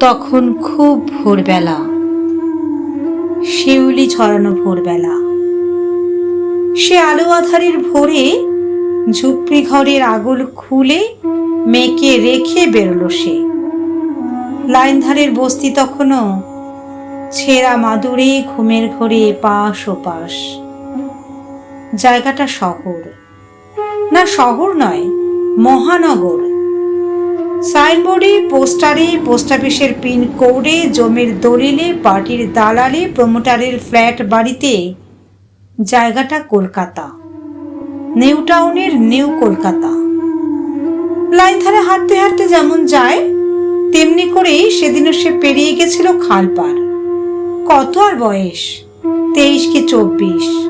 তখন খুব ভোরবেলা। শিউলি ছড়ানো ভোরবেলা। সে আলো আধারের ভোরে ঝুপড়ি ঘরের আগল খুলে মেয়েকে রেখে বেরোলো সে। লাইনধারের বস্তি তখনও ছেঁড়া মাদুরে ঘুমের ঘরে পাশ ও পাশ জায়গাটা শহর। না শহর নয়, মহানগর। সাইনবোর্ডে, পোস্টারে, পোস্ট অফিসের পিন কোডে, জমির দলিলে, পার্টির দালালে, প্রমোটারের ফ্ল্যাট বাড়িতে। জায়গাটা কলকাতা। নিউ টাউনের নিউ কলকাতা। লাইন ধারে হাঁটতে হাঁটতে যেমন যায়, তেমনি করেই সেদিনও সে পেরিয়ে গেছিল খালপার। কত আর বয়স? তেইশ কি চব্বিশ?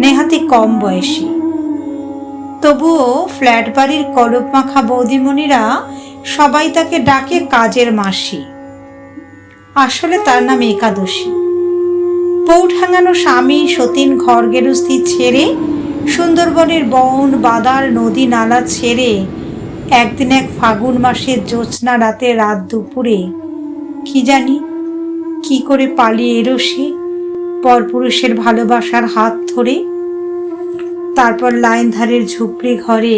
নেহাতি কম বয়সী। তবুও ফ্ল্যাট বাড়ির কলপ মাখা বৌদিমণিরা সবাই তাকে ডাকে কাজের মাসি। আসলে তার নাম একাদশী। পৌঠাঙানো স্বামী সতীন ঘর গেরুস্তি ছেড়ে সুন্দরবনের বন, বাদার, নদী নালা ছেড়ে একদিন এক ফাগুন মাসের জ্যোৎস্না রাতে রাত দুপুরে কি জানি কি করে পালিয়ে এলো সে পরপুরুষের ভালোবাসার হাত ধরে। তারপর লাইন ধারের ঝুপড়ি ঘরে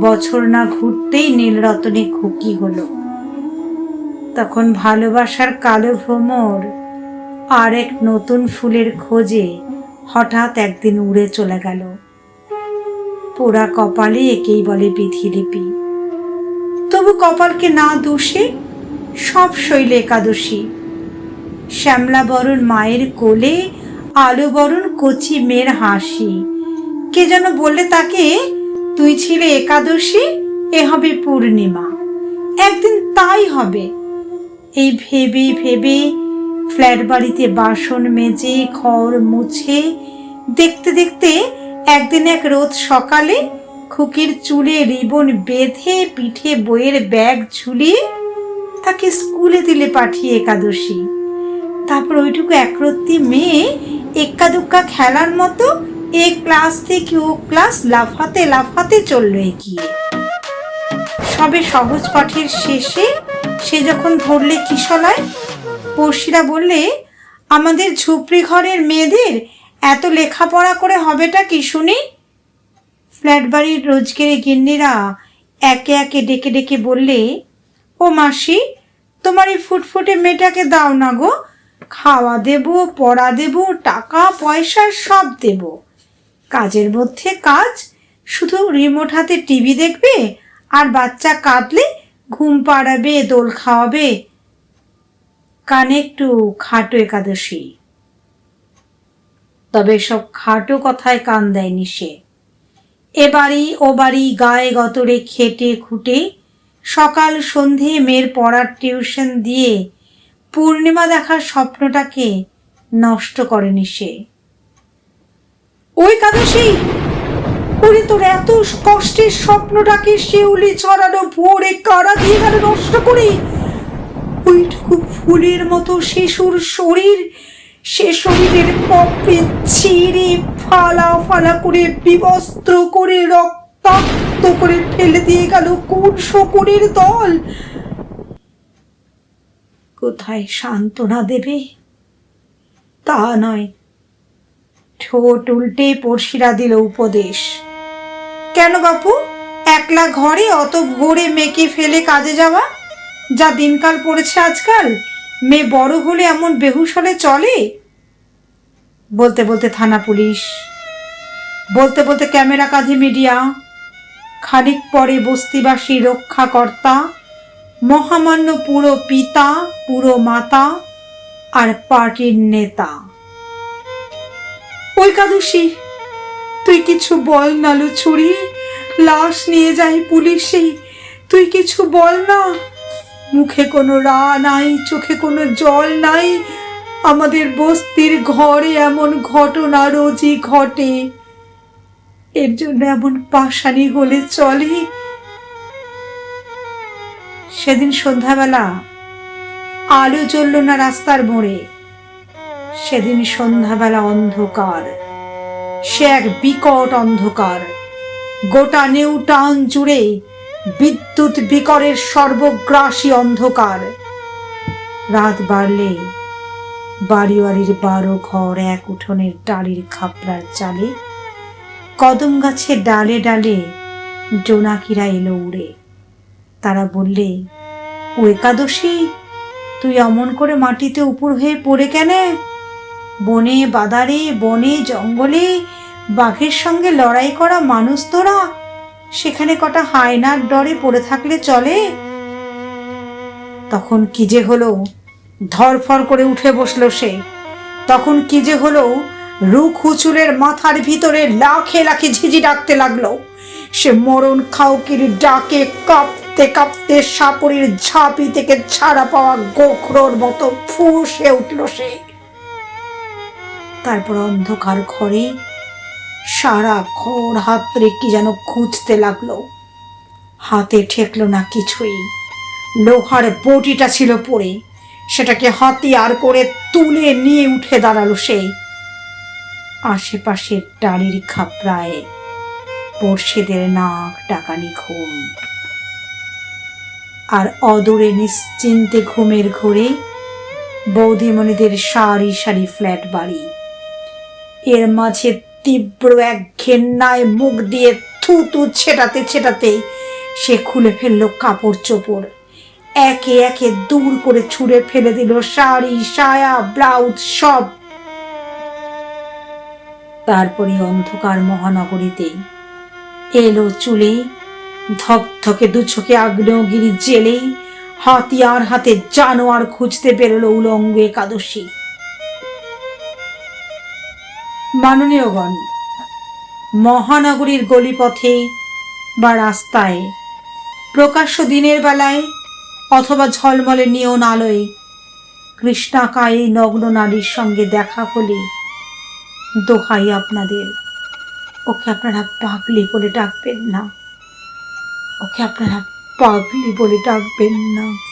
বছর না ঘুরতেই নীলরতনে খুকি হলো। তখন ভালোবাসার কালো ভ্রমর আর এক নতুন ফুলের খোঁজে হঠাৎ একদিন উড়ে চলে গেল। পোড়া কপালে একেই বলে বিধিলিপি। তবু কপালকে না দোষে সব শৈলে একাদশী। শ্যামলা বরণ মায়ের কোলে, আলো বরণ কচি মেয়ের হাসি। কে যেন বললে তাকে তুই ছিলে একাদশী, এ হবে পূর্ণিমা। একদিন তাই হবে। এই ভেবে ভেবে ফ্ল্যাট বাড়িতে বাসন মেজে, ঘর মুছে, দেখতে দেখতে একদিন এক রোদ সকালে খুকির চুলে রিবন বেঁধে, পিঠে বইয়ের ব্যাগ ঝুলিয়ে তাকে স্কুলে দিলে পাঠিয়ে একাদশী। তারপর ওইটুকু একরত্তি মেয়ে এক্কা দুক্কা খেলার মতো এ ক্লাস থেকে ও ক্লাস লাফাতে লাফাতে চলল এগিয়ে। সবে সহজ পাঠের শেষে সে যখন ধরলে কিশলায় পড়শিরা বললে, আমাদের ঝুপড়ি ঘরের মেয়েদের এত লেখাপড়া করে হবেটা কি শুনি? ফ্ল্যাট বাড়ির রোজগের গিন্নিরা একে একে ডেকে ডেকে বললে, ও মাসি, তোমার এই ফুটফুটে মেয়েটাকে দাও না গো। খাওয়া দেব, পড়া দেব, টাকা, পয়সা সব দেব। কাজের মধ্যে কাজ, শুধু রিমোট হাতে টিভি দেখবে আর বাচ্চা কাঁদলে ঘুম পাড়াবে, দোল খাওয়াবে। কানে একটু খাটো একাদশী। তবে সব খাটো কথায় কান দেয়নি সে। এ বাড়ি, ও বাড়ি গায়ে গতরে খেটে খুঁটে, সকাল সন্ধে মেয়ের পড়ার টিউশন দিয়ে, পূর্ণিমা দেখার স্বপ্নটাকে নষ্ট করেনি সে। ওই কাদশী, ওরে তোর এত কষ্টের স্বপ্নটাকে শিউলি ছড়ানো ভোরে কারা দিয়ে গেল নষ্ট করে? ওইটুকু ফুলের মতো শিশুর শরীর, সে শরীরের পপে ছিঁড়ে ফালা ফালা করে বিবস্ত্র করে রক্তাক্ত করে ফেলে দিয়ে গেল কোন শকুনের দল? কোথায় সান্ত্বনা দেবে? তা নয় ঠোঁট উল্টে পড়শিরা দিল উপদেশ। কেন বাপু? একলা ঘরে অত ভোরে মেয়েকে ফেলে কাজে যাওয়া? যা দিনকাল পড়েছে আজকাল, মেয়ে বড় হলে এমন বেহুশ হলে চলে? বলতে বলতে থানা পুলিশ, বলতে বলতে ক্যামেরা কাঁধে মিডিয়া, খানিক পরে বস্তিবাসী রক্ষাকর্তা, মহামান্য পুরো পিতা, পুরো মাতা, আর পার্টির নেতা। ওই কাদুসি তুই কিছু বল না লুছুরি লাশ নিয়ে যাই পুলিশে। তুই কিছু বল না। মুখে কোনো রা নাই, চোখে কোনো জল নাই। আমাদের বস্তির ঘরে এমন ঘটনা রোজই ঘটে। এর জন্য এমন পাশানি হলে চলে। সেদিন সন্ধ্যাবেলা আলো জ্বলল না রাস্তার মোড়ে। সেদিন সন্ধ্যাবেলা অন্ধকার। সে এক বিকট অন্ধকার। গোটা নিউ টাউন জুড়ে বিদ্যুৎ বিকরের সর্বগ্রাসী অন্ধকার। রাত বাড়লে বাড়িওয়ারির বারো ঘর এক উঠোনের ডালির খাপড়ার চালে কদম গাছে ডালে ডালে জোনাকিরা এলো উড়ে। তারা বললে, ও একাদশী, তুই অমন করে মাটিতে উপর হয়ে পড়ে কেন? বনে বাদারে, বনে জঙ্গলে, বাঘের সঙ্গে লড়াই করা মানুষ তোরা। সেখানে কটা হায়নার ডরে পড়ে থাকলে চলে। তখন কি যে হলো, ধরফর করে উঠে বসল সে। তখন কি যে হলো, রুখ হুচুরের মাথার ভিতরে লাখে লাখে ঝিঝি ডাকতে লাগল। সে মরণ খাউকির ডাকে কাঁপতে কাঁপতে সাপরির ঝাঁপি থেকে ছাড়া পাওয়া গোখরোর মতো ফুসে উঠল সে। তারপর অন্ধকার ঘরে সারা ঘর হাতরে কি যেন খুঁজতে লাগল। হাতে ঠেকলো না কিছুই। লোহার বটিটা ছিল পড়ে। সেটাকে হাতিয়ার করে তুলে নিয়ে উঠে দাঁড়াল সে। আশেপাশের টালির খাপড়ায় পড়শেদের নাক, ডাকানি ঘুম। আর অদূরে নিশ্চিন্তে ঘুমের ঘোরে বৌদিমণিদের সারি সারি ফ্ল্যাট বাড়ি। এর মাঝে তীব্র এক ঘেন্নায় মুখ দিয়ে থুতু ছেটাতে ছেটাতে সে খুলে ফেলল কাপড় চোপড়। একে একে দূর করে ছুঁড়ে ফেলে দিল শাড়ি, সায়া, ব্লাউজ সব। তারপরে অন্ধকার মহানগরীতে এলো চুলে ধকধকে দু চোখে আগ্নেয়গিরি জেলে হাতিয়ার হাতে জানোয়ার খুঁজতে বেরোলো উলঙ্গ একাদশী। মাননীয়গণ মহানগরীর গলিপথে বা রাস্তায়, প্রকাশ্য দিনের বেলায় অথবা ঝলমলে নিয়ন আলোয় কৃষ্ণাকায় নগ্ন নারীর সঙ্গে দেখা হলে দোহাই আপনাদের। ওকে আপনারা পাগলি বলে ডাকবেন না। ওকে আপনারা পাগলি বলে ডাকবেন না।